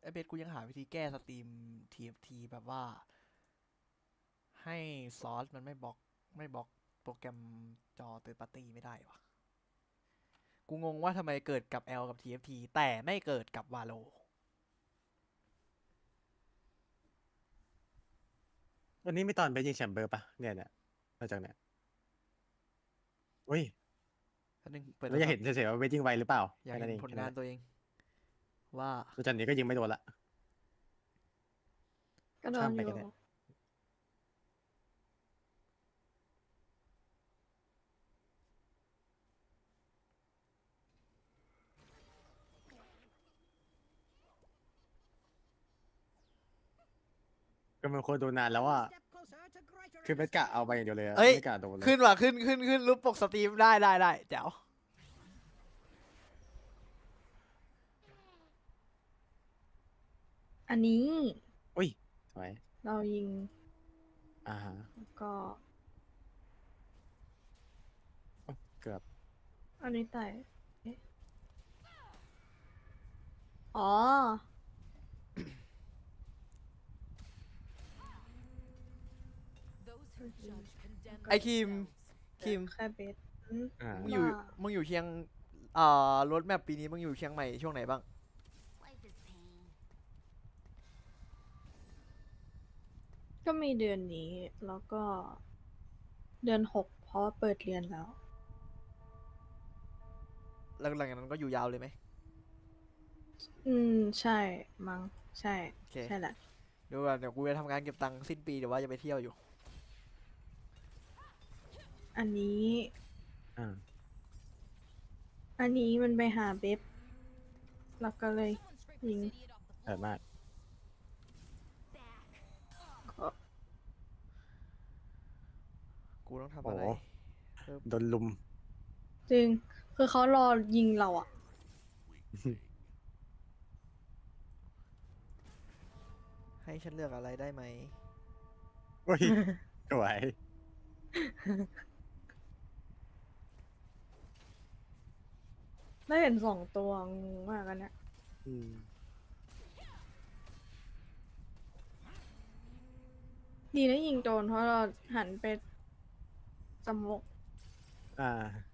ไอเบสกูยังหาวิธีแก้สตรีม TFT แบบว่า ให้ซอสมันไม่บล็อกไม่บล็อกโปรแกรมจอเติร์ดปาร์ตี้ไม่ได้วะกูงงว่าทำไมเกิดกับ L กับ TFT แต่ไม่เกิดกับ Valo วันนี้มีตอนไปยิงแชมเบอร์ปะเนี่ยเนี่ยมาจากเนี่ยอุ้ยอันนึงเปิดเราอยากเห็นเฉยๆว่าเวทยิงไวหรือเปล่าอยากแค่เห็นผลงานแค่ตัวเอง ว่าแล้วจากนี้ก็ยิงไม่โดนละ ก็โดข้านมอไปยู่ก็ได้ก็มันควรโดนนานแล้วอะ คือไม่กะเอาไปอย่างเดียวเลยอะเอ้ย ไม่กะโดนเลยขึ้นว่ะขึ้นขึ้นขึ้นรูปปกสตรีมได้ได้ได้แจ๋ว อันนี้อุ้ยสวยเรายิงอ่าฮะแล้วก็เกือบ อันนี้แต่เอ๊ะอ๋อไอคิมคิม แค่เบสอืม อ่า มึงอยู่ ว่ามึงอยู่เชียงเอ่อรถแมพปีนี้มึงอยู่เชียงใหม่ช่วงไหนบ้าง ก็มีเดือนนี้แล้วก็ เดือนหกเพราะว่าเปิดเรียนแล้ว แล้วหลังจากนั้นก็อยู่ยาวเลยไหม อืมใช่มั้งใช่โอเค ใช่แหละเดี๋ยวก่อนเดี๋ยวกูจะทำงานเก็บตังค์สิ้นปีเดี๋ยวว่าจะไปเที่ยวอยู่ อันนี้ อ่าอันนี้มันไปหาเบฟแล้วก็เลยยิงสวยมากก็ กูต้องทำโอ้อะไรโหเพิ่มโดนลุม จริง คือเขารอยิงเราอะให้ฉันเลือกอะไรได้ไหมอุ้ยสวยได้เห็นสองตัวงงมากอันเนี้ยอืมดีนะยิงโดนเพราะเราหันไป จมูกอ่า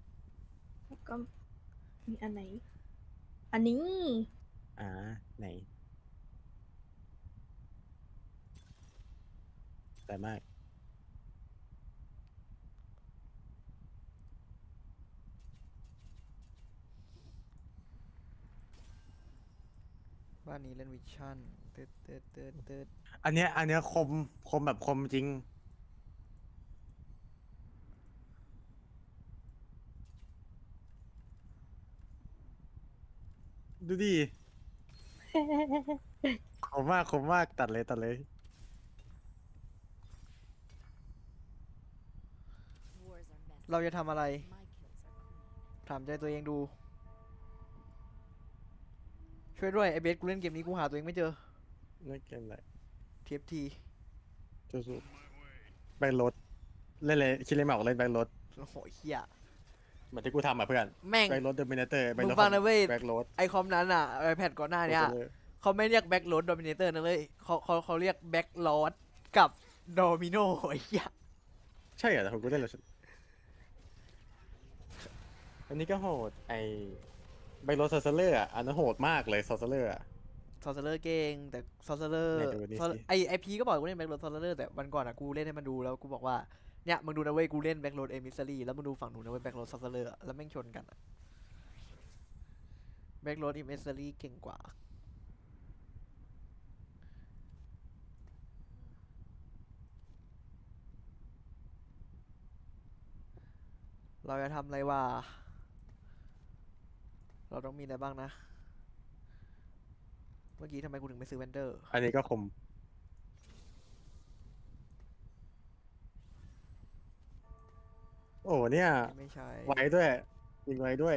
แล้วก็มีอันไหน อันนี้ อ่า ไหนแต่มาก บ้านนี้เล่นวิชั่นเติร์ดเติร์ดเติร์ดเติร์ดอันเนี้ย อันเนี้ยคม คมแบบคมจริง ดูดิคมมากคมมากตัดเลยตัดเลย Wars are messy. เราจะทำอะไร My kills are clean. ถามใจตัวเองดู ช่วยด้วยไอเบสกูเล่นเกมนี้กูหาตัวเองไม่เจอนั่นเกมอะไร TFT สู้ๆแบงค์รถเล่นเลยคิดเลยหมอกเล่นแบงค์รถโอ้โหเฮีย เหมือนที่กูทำอะเพื่อนแม่ง แบงค์รถเดอมิเนเตอร์แบงมึค์งรถฟังนะเว้ย แบงค์รถไอคอมนั้นอะไอแพดก่อนหน้าเนี้ยเขาไม่เรียกแบ็กโ a ดโดมิเนเตอร์นะเลยเขาเขาเขาเรียกแบ็กลอดกับโดมิโนไอ้เหี้ยใช่เหรอแต่ผมกูเล่นแล้วอันนี้ก็โหดไอแบงค์รถซอสเลอร์อะอันนั้นโหดมากเลยซอสเลอร์อะ ซอสเซอร์เก่งแต่ซอสเซอร์ไหนดูดิสิ ไอไอพีก็บอกกูเล่นแบ็กโ a ดซอสเซอร์แต่วันก่อนอะกูเล่นให้มันดูแล้วกูบอกว่า เนี่ยมึงดูนะเว้ยกูเล่นแบ็กโ a ดเอมิสซารีแล้วมึงดูฝั่งหนูนะเว้ยแบ็กโ a ดซอสเซอร์แล้วแม่งชนกันแบ็กโ a ดเอมิสซารีเก่งกว่าเราจะทำอะไรวะ เราต้องมีอะไรบ้างนะ เมื่อกี้ทำไมกูถึงไม่ซื้อเวนเดอร์ อันนี้ก็คม โอ้เนี่ย ไม่ใช่ไว้ด้วยยิงไว้ด้วย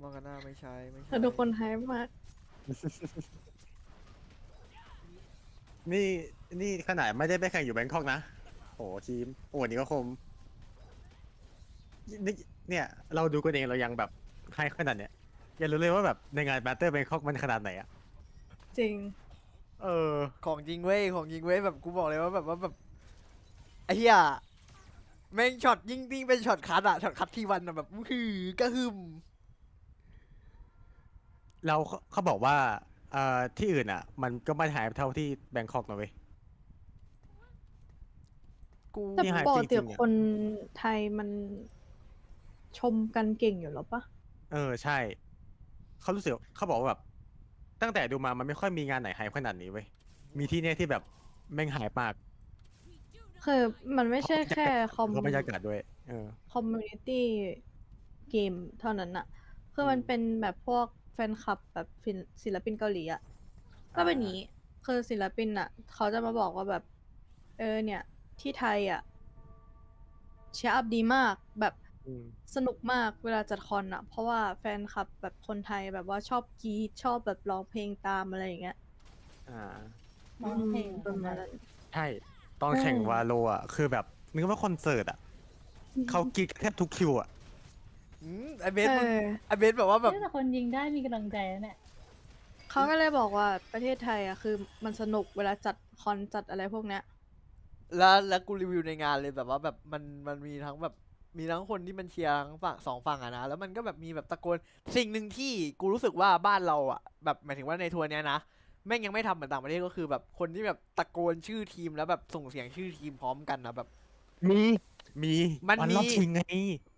มองกันหน้าไม่ใช่ไม่ใช่แต่ทุกคนไฮป์มากนี่นี่ขนาดไม่ได้ไปแข่งอยู่แบงคอกนะโอ้ทีมโอ้นี่ก็คมนี่เนี่ย เราดูกันเองเรายังแบบให้ขนาดเนี้ยอย่ารู้เลยว่าแบบในงานแบตเตอร์แบงคอกมันขนาดไหนอะจริง เออ ของจริงเว้ยของจริงเว้ยแบบกูบอกเลยว่าแบบว่าแบบไอ้เหี้ยแม่งช็อตยิ่งยิ่งเป็นช็อตคัดอะช็อตคัดที่วันอะแบบอื้อหือกระหึ่มเราเขาเขาบอกว่าเอ่อที่อื่นอะ มันก็ไม่หายเท่าที่แบงคอกนะเว้ย กูแต่นี่หายปกจริติงๆอะ คนไทยมันชมกันเก่งอยู่แล้วปะ เออใช่ เขารู้สึกเขาบอกว่าแบบ ตั้งแต่ดูมามันไม่ค่อยมีงานไหนหายขนาดนี้เว้ยมีที่เนี่ยที่แบบแม่งหายมากคือมันไม่ใช่แค่คอมแล้วก็บรรยากาศด้วยเออคอมมูนิตี้เกมเท่านั้นอะคือมันอืมเป็นแบบพวกแฟนคลับแบบฟินศิลปินเกาหลีอะก็เป็นอย่างนี้คือศิลปินอะเขาจะมาบอกว่าแบบ เออเนี่ย ที่ไทยอะเชียร์อัพดีมากแบบ อืมสนุกมากเวลาจัดคอนอะเพราะว่าแฟนคลับแบบคนไทยแบบว่าชอบกรีดชอบแบบร้องเพลงตามอะไรอย่างเงี้ยอ่า ร้องเพลงอืมประมาณนั้นใช่ ตอนแข่งเออวาโลอะ คือแบบ นึกว่าคอนเสิร์ตอะ เขากรีดแทบทุกคิวอะ อืมไอเบสเอมึงอ ไอเบสแบบว่าแบบ แต่คนยิงได้มีกำลังใจแล้วเนี่ย เขาก็เลยบอกว่าประเทศไทยอะคือมันสนุกเวลาจัดคอนจัดอะไรพวกเนี้ย แล้วแล้วกูรีวิวในงานเลยแบบว่าแบบมันมันมีทั้งแบบ มีทั้งคนที่มันเชียร์ทั้งฝั่งสองฝั่งอะนะ แล้วมันก็แบบมีแบบตะโกน สิ่งหนึ่งที่กูรู้สึกว่าบ้านเราอะแบบหมายถึงว่าในทัวร์เนี้ยนะแม่งยังไม่ทำเหมือนต่างประเทศก็คือแบบคนที่แบบตะโกนชื่อทีมแล้วแบบส่งเสียงชื่อทีมพร้อมกันนะแบบ มีมีมันวันรอบมีชิงไง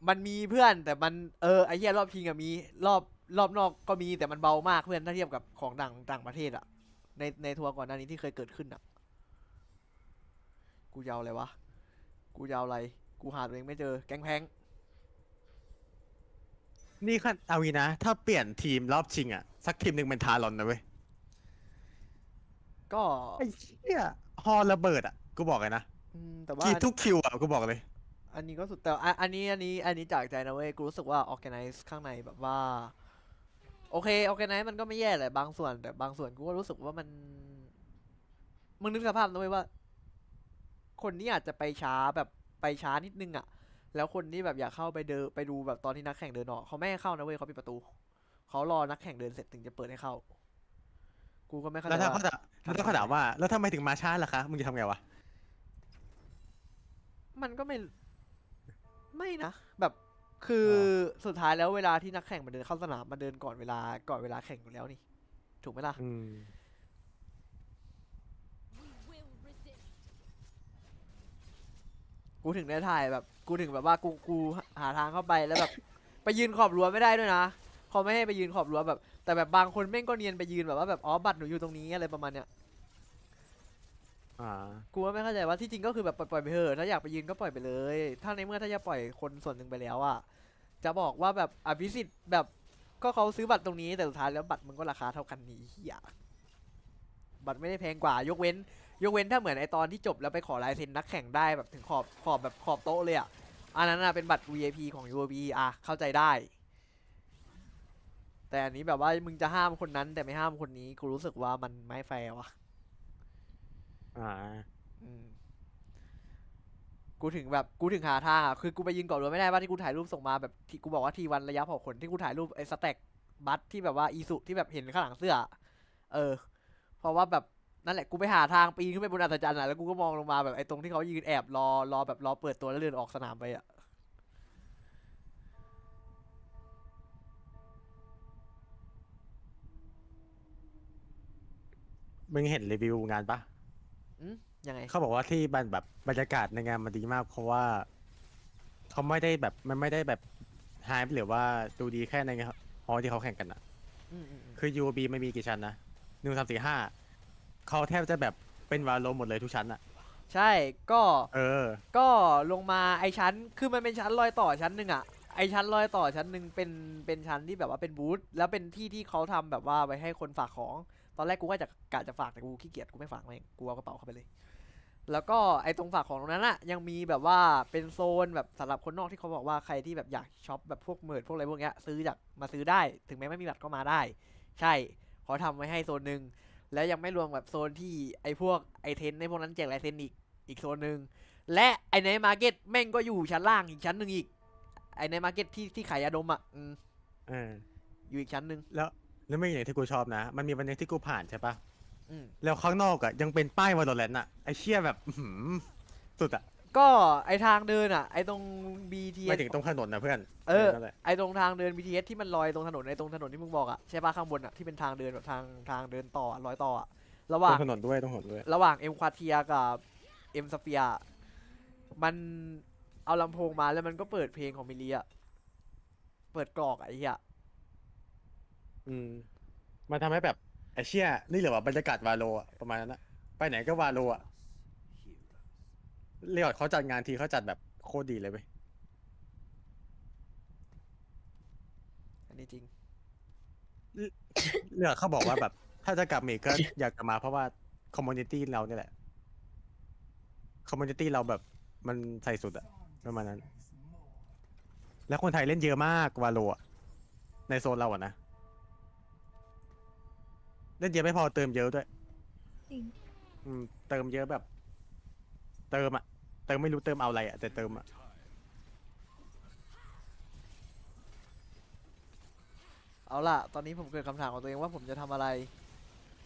มันมีเพื่อนแต่มันเออไอ้เหี้ยรอบชิงอะมีรอบรอบนอกก็มีแต่มันเบามากเพื่อนถ้าเทียบกับของต่างต่างประเทศอะในในทัวร์ก่อนหน้านี้ที่เคยเกิดขึ้นอะกูยาวอะไรวะกูยาวอะไร กูหาตัวเองไม่เจอ แก๊งแพงนี่คันเอางี้นะ ถ้าเปลี่ยนทีมรอบชิงอะสักทีมหนึ่งเป็นทารอนนะเว้ย ก็ไอ้เหี้ยฮอระเบิดอะกูบอกเลยนะอืมแต่ว่ากรีดทุกคิวอะกูบอกเลย อันนี้ก็สุดแต่อันอันนี้อันนี้อันนี้จากใจนะเว้ย กูรู้สึกว่า organize ข้างในแบบว่า โอเค organize มันก็ไม่แย่แหละบางส่วน แต่บางส่วนกูก็รู้สึกว่ามัน มึงนึกสภาพนะเว้ยว่า คนที่อาจจะไปช้าแบบ ไปช้านิดนึงอะแล้วคนที่แบบอยากเข้าไปเดินไปดูแบบตอนที่นักแข่งเดินออกเขาไม่ให้เข้านะเว้ยเขาปิดประตูเขารอนักแข่งเดินเสร็จถึงจะเปิดให้เข้า กูก็ไม่เข้าแล้วใจถ้าว่าเขาถามแล้วถ้าเขาถามว่า แล้วทำไมถึงมาช้าล่ะคะมึงจะทำไงวะมันก็ไม่ไม่นะแบบคือสุดท้ายแล้วเวลาที่นักแข่งมันเดินเข้าสนามมันเดินก่อนเวลาก่อนเวลาแข่งอยู่แล้วนี่ ถูกไหมล่ะ อืม กูถึงได้ถ่ายแบบ กูถึงแบบว่ากูกูหาทางเข้าไปแล้วแบบไปยืนขอบรั้วไม่ได้ด้วยนะเขาไม่ให้ไปยืนขอบรั้วแบบ แต่แบบบางคนแม่งก็เนียนไปยืนแบบว่าแบบอ๋อบัตรหนูอยู่ตรงนี้อะไรประมาณเนี้ยอ่า กูก็ไม่เข้าใจว่าที่จริงก็คือแบบปล่อยๆไปเถอะถ้าอยากไปยืนก็ปล่อยไปเลย ถ้าในเมื่อถ้าจะปล่อยคนส่วนหนึ่งไปแล้วอะจะบอกว่าแบบอภิสิทธิ์แบบก็เขาซื้อบัตรตรงนี้แต่สุดท้ายแล้วบัตรมันก็ราคาเท่ากันนี้เฮียบัตรไม่ได้แพงกว่ายกเว้น ยกเว้นถ้าเหมือนไอตอนที่จบแล้วไปขอลายเซ็นนักแข่งได้แบบถึงขอบขอบแบบขอบโต๊ะเลยอะอันนั้นอะเป็นบัตร VIP ของ UOB อะเข้าใจได้ แต่อันนี้แบบว่ามึงจะห้ามคนนั้น แต่ไม่ห้ามคนนี้กูรู้สึกว่ามันไม่แฟร์ว่ะอ่าอืมกูถึงแบบกูถึงหาทางอะคือกูไปยืนก่อนรั้วไม่ได้ว่าที่กูถ่ายรูปส่งมาแบบที่กูบอกว่าทีวันระยะเผาขนที่กูถ่ายรูปไอ้สแต็กบัตที่แบบว่าอีสุที่แบบเห็นข้างหลังเสื้ออะเออ เพราะว่าแบบ นั่นแหละกูไปหาทางปีนขึ้นไปบนอัศจรรย์อะแล้วกูก็มองลงมาแบบไอ้ตรงที่เขายืนแอบรอรอแบบรอเปิดตัวแล้วเดินออกสนามไปอะมึงเห็นรีวิวงานปะอืมยังไงเขาบอกว่าที่บันแบบบรรยากาศในงานมันดีมาก เพราะว่าเขาไม่ได้แบบมันไม่ได้แบบไฮป์หรือว่าดูดีแค่ในฮอลล์ที่เขาแข่งกันอะอืมอืมอืมคือ UOB ไม่มีกี่ชั้นนะหนึ่งสามสี่ห้า เขาแทบจะแบบเป็นวาโลหมดเลยทุกชั้นอะใช่ก็ เออ ก็ลงมาไอชั้น คือมันเป็นชั้นรอยต่อชั้นหนึ่งอะไอชั้นรอยต่อชั้นหนึ่งเป็น เป็นชั้นที่แบบว่าเป็นบูธ แล้วเป็นที่ที่เขาทำแบบว่าไว้ให้คนฝากของ ตอนแรกกูก็จะกะจะฝากแต่กูขี้เกียจกูไม่ฝากเองกูเอากระเป๋าเข้าไปเลย แล้วก็ไอตรงฝากของตรงนั้นอะยังมีแบบว่าเป็นโซนแบบสำหรับคนนอกที่เขาบอกว่าใครที่แบบอยากช็อปแบบพวกเมิร์ดพวกอะไรพวกเนี้ยซื้อจากมาซื้อได้ ถึงแม้ไม่มีบัตรก็มาได้ ใช่เขาทำไว้ให้โซนหนึ่ง แล้วยังไม่รวมแบบโซนที่ไอพวกไอเทนในพวกนั้นแจกลายเซ็นอีกอีกโซนหนึ่งและไอในมาร์เก็ตแม่งก็อยู่ชั้นล่างอีกชั้นหนึ่งอีก ไอในมาร์เก็ตที่ที่ขายยาดมอะอืมเอออยู่อีกชั้นหนึ่งแล้วแล้วไม่อย่างที่กูชอบนะ มันมีวันหนึงที่กูผ่านใช่ปะอืมแล้วข้างนอกอะยังเป็นป้ายวอลเลนอะไอเชี่ยแบบอื้อหือสุดอะ ก็ไอทางเดินอะ ไอตรง BTS ไม่ถึงตรงถนนนะเพื่อนเออ นั่นแหละไอตรงทางเดิน BTS ที่มันลอยตรงถนนในตรงถนนที่มึงบอกอะใช่ปะข้างบนอะที่เป็นทางเดินแบบทางทางเดินต่อลอยต่ออะระหตรว่างงถนนด้วยตรงถนนด้วย ระหว่างเอ็มควาเทียกับเอ็มสเฟียมันเอาลำโพงมาแล้วมันก็เปิดเพลงของมิลลีอะเปิดกรอกอะไอ้เหี้ยอืม มันทำให้แบบไอเชี่ยนี่เหลือว่าบรรยากาศวาโลอะประมาณนั้นนะไปไหนก็วาโลอะ เรียกว่าเขาจัดงานทีเขาจัดแบบโคตรดีเลยเว้ยอันนี้จริง เรียกว่าเขาบอกว่าแบบ ถ้าจะกลับมาอีกก็อยากกลับมาเพราะว่าคอมมูนิตี้เราเนี่ยแหละคอมมูนิตี้เราแบบมันใส่สุดอะประมาณนั้น แล้วคนไทยเล่นเยอะมากวาโลอะในโซนเราอะนะ เล่นเยอะไม่พอเติมเยอะด้วยจริง อืมเติมเยอะแบบ เติมอะ เติมไม่รู้เติมเอาอะไรอะแต่เติมอะเอาล่ะ ตอนนี้ผมเกิดคำถามกับตัวเองว่าผมจะทำอะไร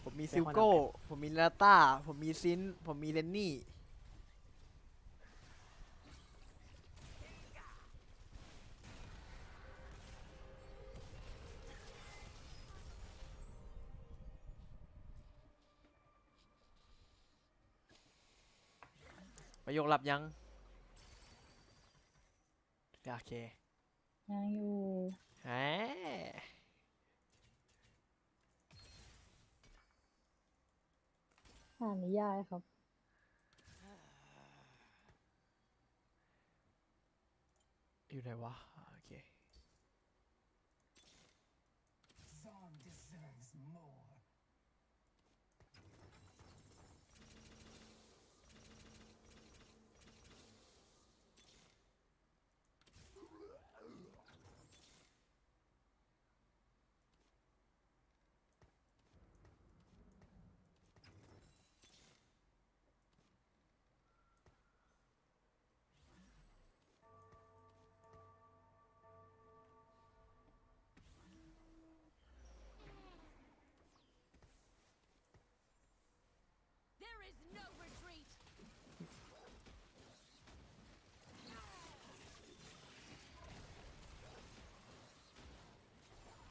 ผมมีซิลโก้ ผมมีลาต้า ผมมีซิน ผมมีเลนนี่ ประโยคหลับยังโอเคยังอยู่แหมอ่านนิยายครับ อยู่ไหนวะอ่าโอเค There is no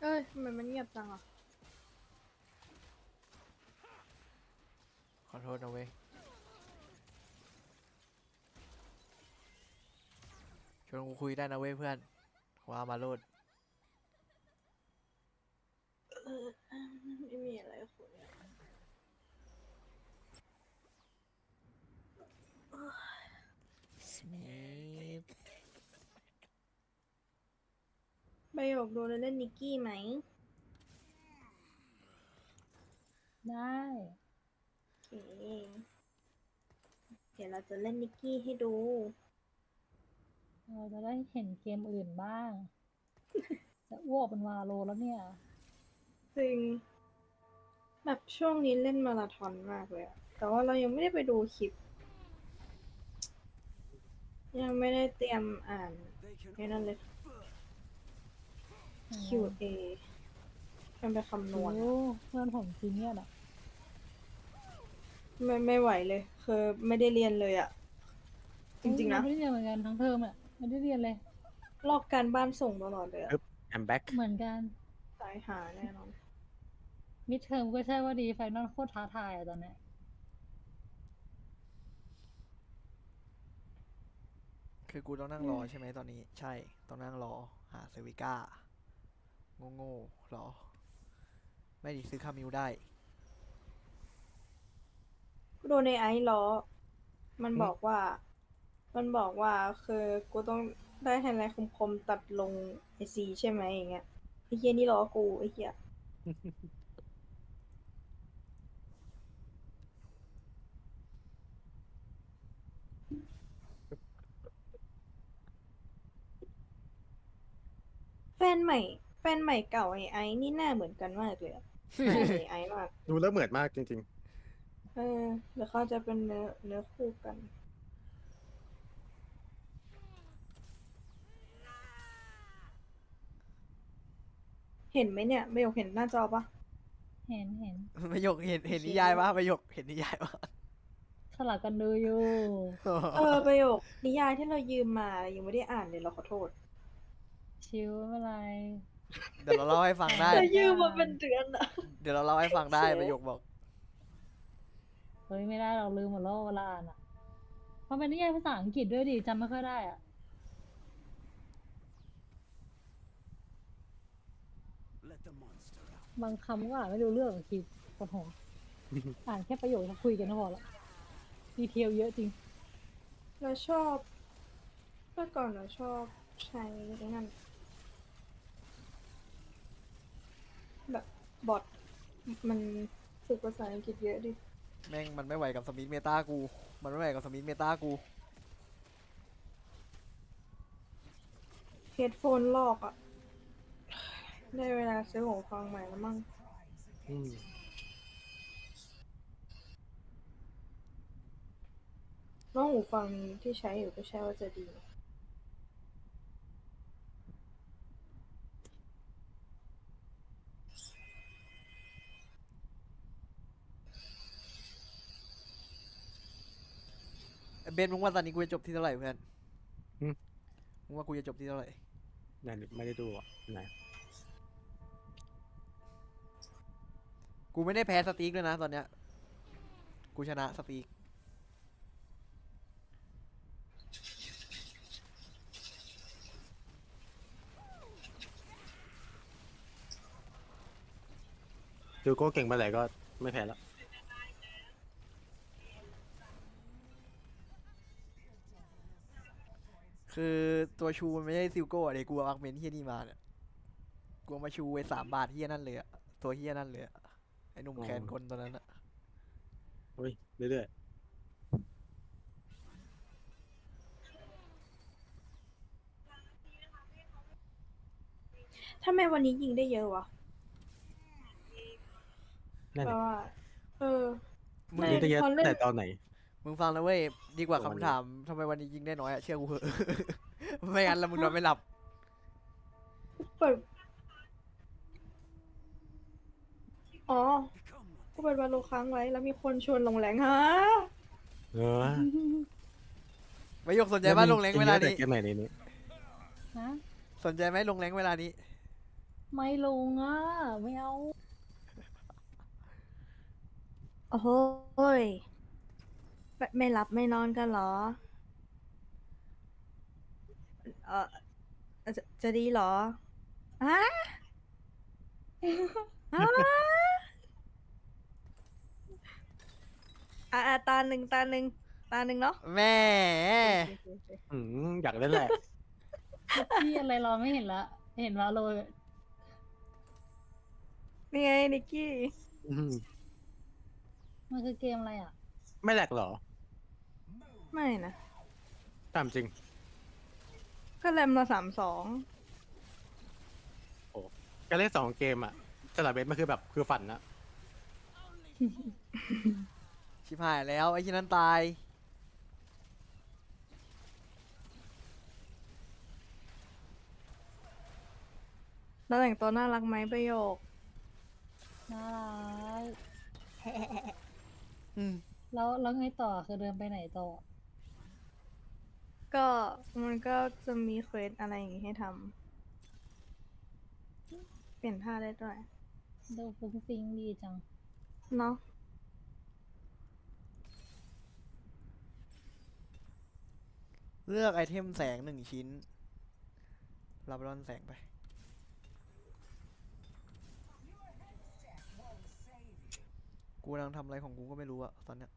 เอ้ยทำไมมันเงียบจังอะ ขอโทษนะเว้ยชวนกูคุยได้นะเว้ยเพื่อนว่ามาโลด ไม่มีอะไรคุยอะ สมิธ ประโยคดูแล้วเล่นนิกกี้ไหม ได้ โอเค เดี๋ยวเราจะเล่นนิกกี้ให้ดู เราจะได้เห็นเกมอื่นบ้าง จะอ้วกเป็นวาโลแล้วเนี่ย จริง แบบช่วงนี้เล่นมาราธอนมากเลยอะแต่ว่าเรายังไม่ได้ไปดูคลิป ยังไม่ได้เตรียมอ่านไอ้นั่นเลย QA กันไปคำนวณ โอ้เพื่อนผมจีเนียสอะไม่ไม่ไหวเลย คือไม่ได้เรียนเลยอะจริงๆนะ ไม่ได้เรียนเหมือนกันทั้งเทอมอะไม่ได้เรียนเลย ลอกการบ้านส่งตลอดเลยอะแอมแบ็กเหมือนกันตายหาแน่นอน มิดเทอมก็ใช่ว่าดีไฟนอลโคตรท้าทายอะตอนเนี้ยคือกูต้องนั่งรอใช่ไหมตอนนี้ ใช่ ต้องนั่งรอหาเซอร์วิก้า โง่ๆรอ ไม่ดิซื้อคามิวได้ โดนในไอซ์ล้อ มันบอกว่า มันบอกว่าคือกูต้องได้ไฮไลท์คมๆตัดลงไอซีใช่ไหมอย่างเงี้ยไอเฮียนี่ล้อกูไอเฮียแฟนใหม่แฟ นใหม่เก่าไอไอซ์นี่หน้าเหมือนกันมากเลยอะหน้าเหมือนไอไอซ์มาก ดูแล้วเหมือนมากจริง เออเดี๋ยวเขาจะเป็นเนื้อเนื้อคู่กัน เห็นไหมเนี่ยประโยคเห็นหน้าจอปะเห็นเห็นประโยคเห็นเห็นนิยายปะประโยคเห็นนิยายปะสลับกันดูอยู่ เออประโยคนิยายที่เรายืมมายังไม่ได้อ่านเลยเราขอโทษ ชิวไม่เป็นไร เดี๋ยวเราเล่าให้ฟังได้เรายืมมาเป็นเดือนอะเดี๋ยวเราเล่าให้ฟังได้เสียประโยคบอก เฮ้ยไม่ได้เราลืมหมดแล้วเวลาอ่านอะมันเป็นนิยายภาษาอังกฤษด้วยดิจำไม่ค่อยได้อะบางคำก็อ่านไม่รู้เรื่องคิดปวดหัว อ่านแค่ประโยคแล้วคุยกันก็พอละดีเทลเยอะจริง เราชอบเมื่อก่อนเราชอบใช้ไอ้นั่น แบบบอทมันฝึกภาษาอังกฤษเยอะดิ แม่งมันไม่ไหวกับสมิธเมตากู มันไม่ไหวกับสมิธเมตากู เฮดโฟนลอกอะได้เวลาซื้อหูฟังใหม่แล้วมั้ง อืมน้องหูฟังที่ใช้อยู่ก็ใช่ว่าจะดี เบนมึงว่าตอนนี้กูจะจบที่เท่าไหร่เพื่อนมึงว่ากูจะจบที่เท่าไหร่ไหนไม่ได้ดูอะไหนกูไม่ได้แพ้สตีกด้วยนะตอนเนี้ยกูชนะสตีกดูโก้เก่งเมื่อไหร่ก็ไม่แพ้แล้ว คือตัวชูมันไม่ใช่ซิลโก้อะเดี๋ยวกูเอาอาร์เมนเฮียนี่มาเนี่ยกูเอามาชูไว้สามบาทเฮียนั่นเลยอะตัวเฮียนั่นเลยอะไอ้หนุ่มอ๋อแขนคนตัวนั้นอะเฮ้ยเรื่อยถ้าแม่วันนี้ยิงได้เยอะวะๆนั่นแปลดิว่า เออ มึงไม่ นี่จะเยอะพอเล่นแต่ตอนไหน มึงฟังนะเว้ยดีกว่าวันนี้คำถามทำไมวันนี้ยิงได้น้อยอะเชื่อกูเหอะ ไม่งั้นแล้วมึงนอนไม่หลับ เปิด อ๋อ กูเปิดวาโลค้างไว้ แล้วมีคนชวนลงแรงฮะ เออไม่ยกสนใจว่าลงแรงเวลานี้เกมไหนในนี้ฮะสนใจไหมลงแรงเวลานี้ ไม่ลงอะ ไม่เอา โอ้โหย ไม่ไม่หลับไม่นอนกันเหรอ เออจะจะดีเหรอฮะฮะอะอะตาหนึ่งตาหนึ่งตาหนึ่งเนาะแม่อืมอยากเล่นแหละที่อะไรเราไม่เห็นละเห็นว่าโรยนี่ไงนิกกี้ อืมมันคือเกมอะไรอะ ไม่แหลกเหรอ ไม่นะ ตามจริง ก็แรมละสามสองการเล่นสองเกมอะสลับเบสมันคือแบบคือฝันนะชิบหายแล้ว ไอ้ที่นั้นตาย แล้วแต่งตัวน่ารักไหมประโยค น่ารักอืม แล้วแล้วไงต่อคือเดินไปไหนต่อ ก็มันก็จะมีเควสอะไรอย่างงี้ให้ทำเปลี่ยนท่าได้ด้วยดูฟุ้งฟิ้งดีจัง เนาะเลือกไอเทมแสงหนึ่งชิ้น รับร้อนแสงไป กูกำลังทำอะไรของกูก็ไม่รู้อะตอนเนี้ย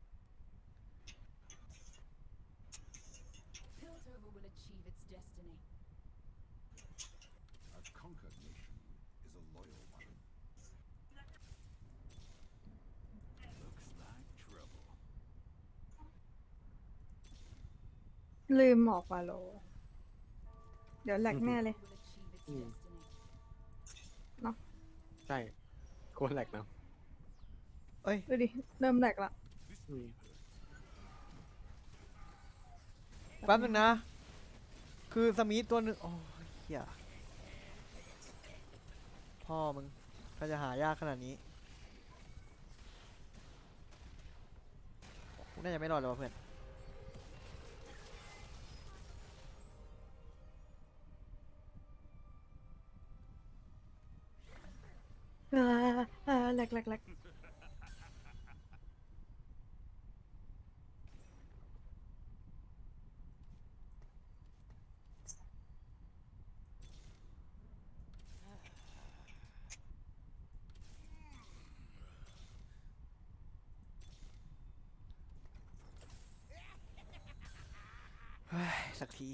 ลืมออกมาโล เดี๋ยวแหลกแน่เลย Will achieve its Mm. destiny. ใช่โคนแหลกนะเอ้ยดูดิ เริ่มแหลกละอืมแป๊บนึงนะ คือสมีธตัวหนึ่งโอ้ยเฮียพ่อมึงถ้าจะหายากขนาดนี้กูน่าจะไม่รอดแล้ววะเพื่อน ออเออแหลกแหลกแหลกเฮ้ยสักที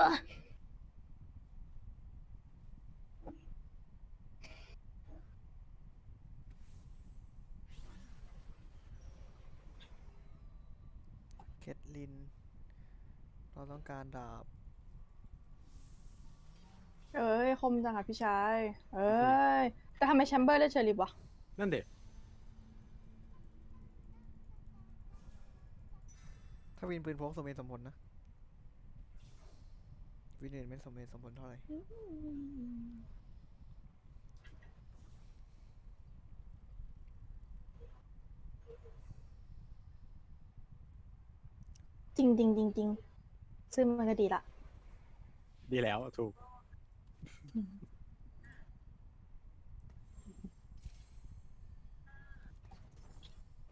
ออเคทลิน เราต้องการดาบ เอ้ย คมจังอะพี่ชาย เอ้ย แต่ทำไมแชมเบอร์ได้เชอริฟวะ นั่นเด็กถ้าวินปืนพกสมเหตุสมผลนะ วินอื่นไม่สมเหตุสมผลเท่าไหร่ จริงจริงจริงจริงซึ่งมันก็ดีละ ดีแล้วถูก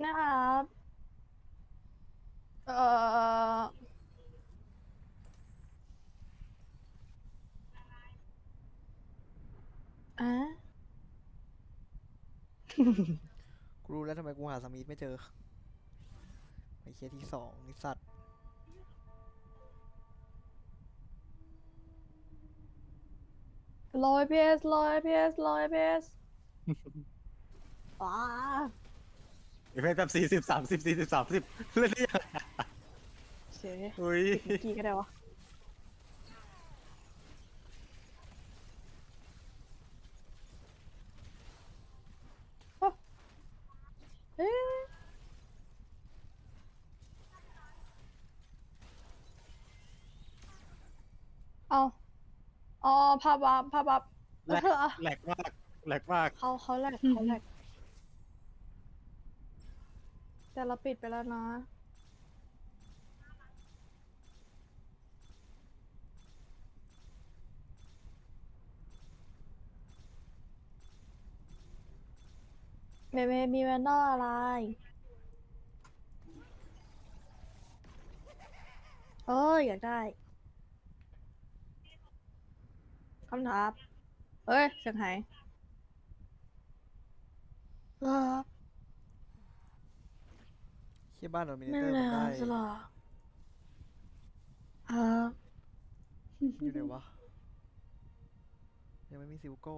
นะครับเอ่ออะ กูรู้แล้วทำไมกูหาสมีธไม่เจอไอ้เคสที่สองนิสัตว์ร้อยพีเอสร้อยพีเอสร้อยพีเอสว้าเอฟเฟกต์แบบสี่สิบสามสิบสี่สิบสามสิบเล่นได้ยังไงเสียอุ้ยกี่ก็ได้วะเอ้าเอ๊ะ เอาอ๋อภาพวับภาพวับแหลกเออแหลกมากแหลกมาก เขาเขาแหลกเขาแหลกแต่เราปิดไปแล้วนะ เมเมมีแวนดอลอะไร เอออยากได้ คำถามเอ้ยเสียงหายเออที่บ้านโดมิเนไม่เตอร์เลมันยได้สลอเอออยู่ไหนวะ ยังไม่มีซิลโก้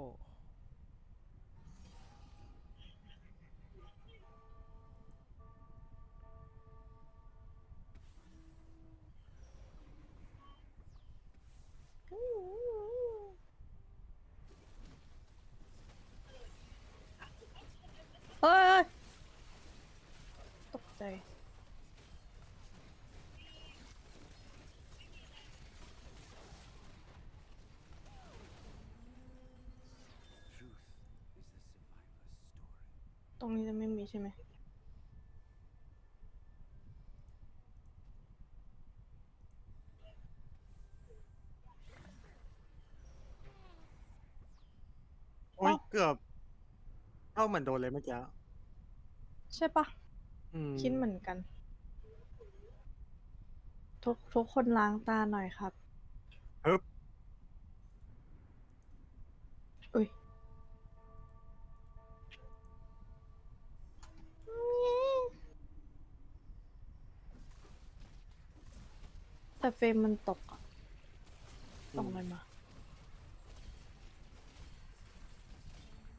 ตรงนี้จะไม่มีใช่ไหมโอ้ยเกือบเอ้าเหมือนโดนเลยเมื่อกี้ใช่ปะอืมคิดเหมือนกัน ทุกทุกคนล้างตาหน่อยครับ ฮึบอุ้ย แต่เฟรมมันตกอะตกมันมา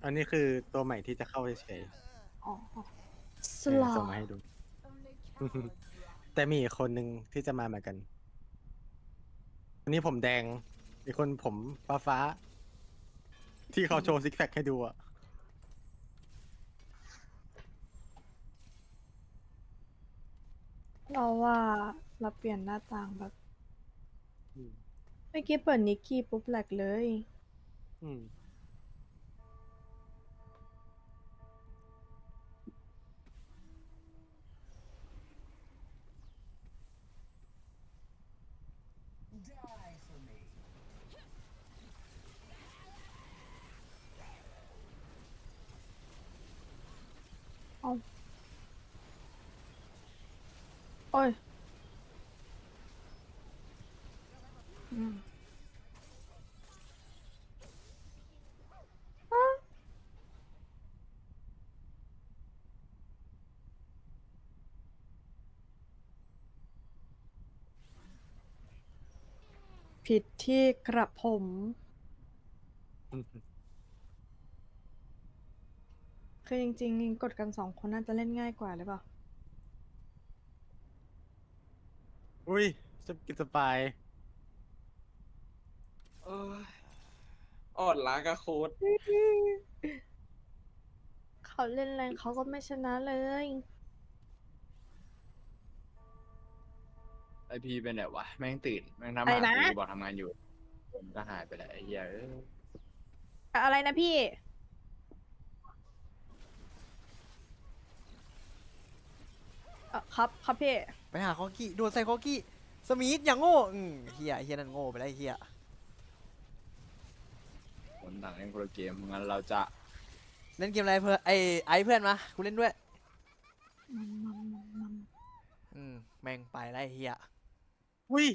อันนี้คือตัวใหม่ที่จะเข้าเฉยอ๋อๆสเออลาส่งมาให้ดู Only cowards แต่มีอีกคนหนึ่งที่จะมาเหมือนกัน อันนี้ผมแดง อีกคนผมฟ้าฟ้าๆที่เขาโชว์ซิกแพคให้ดูอะเราว่า เราเปลี่ยนหน้าต่างแบบอืมเมื่อกี้เปิดนิกกี้ปุ๊บแหลกเลย อืมเอาโอ้ยอืมอะ ผิดที่กระผม คือจริงๆ กดกันสองคนน่าจะเล่นง่ายกว่าหรือเปล่า อุ้ยจะกินสปาย ยอ่อนล้ากับโค้ดเขาเล่นแรงเขาก็ไม่ชนะเลย ไอพีเป็นไหนวะ แม่งตื่น แม่งทำอะไรหานะกูบอกทำงานอยู่ผมก็หายไปแล้วไอ้เหี้ยเอ้ยอะไรนะพี่ เอ่อครับครับพี่ ไปหาคอกี้โดนใส่คอกี้สมีธอย่างโง่อืมเฮียเฮียนั่นโง่ไปแล้วไอ้เฮีย คนต่างเล่นคนละเกมงั้นเราจะเล่นเกมอะไรเพื่อนไอไอเพื่อนมากูเล่นด้วย อืมแม่งไปแล้วไอ้เฮียอุ้ย